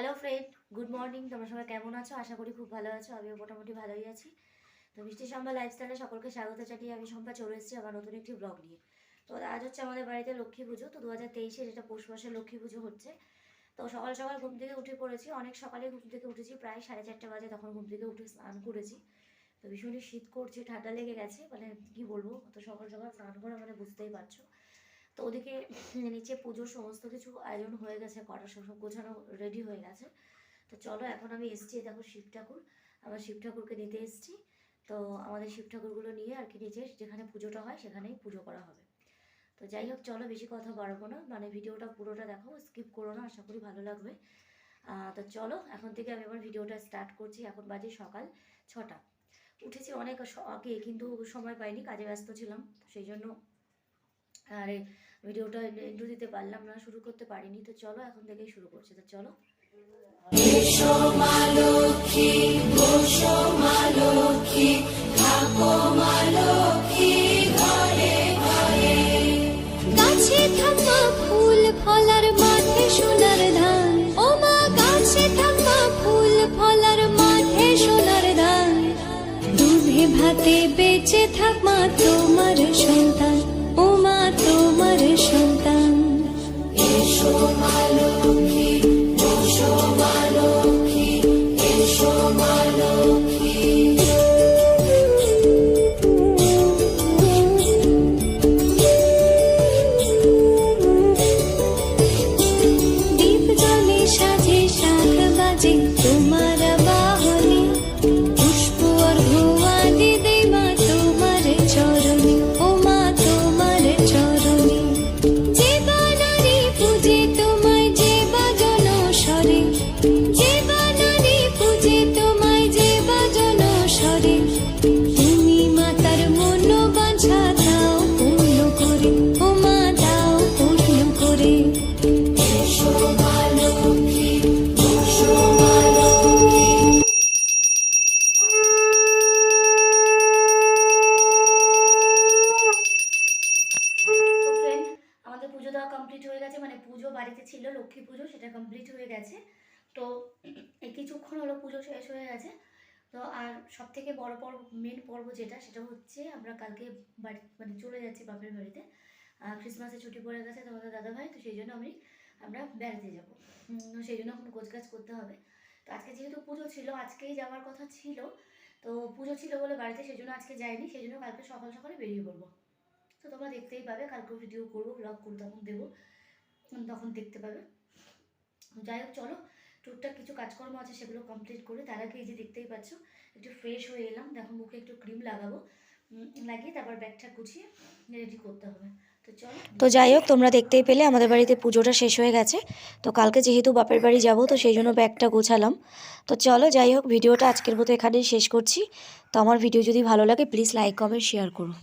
Hello friend good morning তোমরা সবাই কেমন আছো? আশা করি খুব ভালো আছো। আমিও মোটামুটি ভালোই আছি। তো মিষ্টি সম্ভা লাইফস্টাইলে সকলকে স্বাগত জানিয়ে আমি সম্ভা চলে এসেছি আমার নতুন একটি ব্লগ নিয়ে। তো আজ হচ্ছে আমাদের বাড়িতে লক্ষ্মী পুজো। তো দু হাজার তেইশে যেটা পৌষ মাসে লক্ষ্মী পুজো হচ্ছে, তো সকাল সকাল ঘুম থেকে উঠে পড়েছি। অনেক সকালে ঘুম থেকে উঠেছি। প্রায় সাড়ে চারটে বাজে তখন ঘুম থেকে উঠে স্নান করেছি। তো ভীষণই শীত করছে, ঠান্ডা লেগে গেছে। মানে কি বলব? তো সকাল সকাল স্নান করে মানে বুঝতেই পারছ। তো ওদিকে নিচে পুজোর সমস্ত কিছু আয়োজন হয়ে গেছে করা সব গোছানো রেডি হয়ে গেছে। তো চলো এখন আমি এসছি দেখো শিব ঠাকুর। আমার শিব ঠাকুরকে নিতে এসছি। তো আমাদের শিব ঠাকুরগুলো নিয়ে আর কি নিচে যেখানে পুজোটা হয় সেখানেই পুজো করা হবে। তো যাই হোক, চলো বেশি কথা বাড়াবো না। মানে ভিডিওটা পুরোটা দেখো স্কিপ করো না, আশা করি ভালো লাগবে। তো চলো এখন থেকে আমি আমার ভিডিওটা স্টার্ট করছি। এখন বাজে সকাল ছটা। উঠেছি অনেক আগে কিন্তু সময় পাইনি, কাজে ব্যস্ত ছিলাম, সেই জন্য আরে ভিডিওটা ইন্ট্রো দিতে পারলাম না শুরু করতে পারিনি তো চলো এখন থেকেই শুরু করছি তো চলো। গাছে থাকা ফুল ফলার মাঠে সোনার ধান। ও মা গাছে থাকা ফুল ফলার মাঠে সোনার ধান। দুধে ভাতে বেঁচে থাক মা তোমার সন্তান। পুজো দেওয়া কমপ্লিট হয়ে গেছে মানে পুজো বাড়িতে ছিল, লক্ষ্মী পুজো, সেটা কমপ্লিট হয়ে গেছে। তো এই কিছুক্ষণ হলো পুজো শেষ হয়ে গেছে। তো আর সব থেকে বড় পর্ব মেন পর্ব যেটা, সেটা হচ্ছে আমরা কালকে বাড়ি মানে চলে যাচ্ছি বাপের বাড়িতে। ক্রিসমাসে ছুটি পড়ে গেছে তোমাদের দাদা ভাই তো সেই জন্য আমি, আমরা বেড়াতে যাব। তো সেই জন্য এখন গোছগাছ করতে হবে। তো আজকে যেহেতু পুজো ছিল, আজকেই যাওয়ার কথা ছিল, তো পুজো ছিল বলে বাড়িতে, সেই জন্য আজকে যাইনি, সেই জন্য কালকে সকাল সকালে বেরিয়ে পড়ব। তো তোমরা দেখতেই পাবে কালকে ভিডিও করব ব্লগ করব, তখন দেবো তখন দেখতে পাবে। যাই হোক, চলো, টুকটাক কিছু কাজকর্ম আছে, সেগুলো কমপ্লিট করে তার আগে এই যে দেখতেই পাচ্ছ, একটু ফ্রেশ হয়ে এলাম, দেখো মুখে একটু ক্রিম লাগাবো লাগিয়ে তারপর ব্যাগটা গুছিয়ে রেডি করতে হবে। তো যাই হোক, তোমরা দেখতেই পেলে, আমাদের বাড়িতে পুজোটা শেষ হয়ে গেছে। তো কালকে যেহেতু বাপের বাড়ি যাব, তো সেই জন্য ব্যাগটা গোছালাম। তো চলো, যাই হোক, ভিডিওটা আজকের মতো এখানেই শেষ করছি। তো আমার ভিডিও যদি ভালো লাগে প্লিজ লাইক কমেন্ট শেয়ার করো।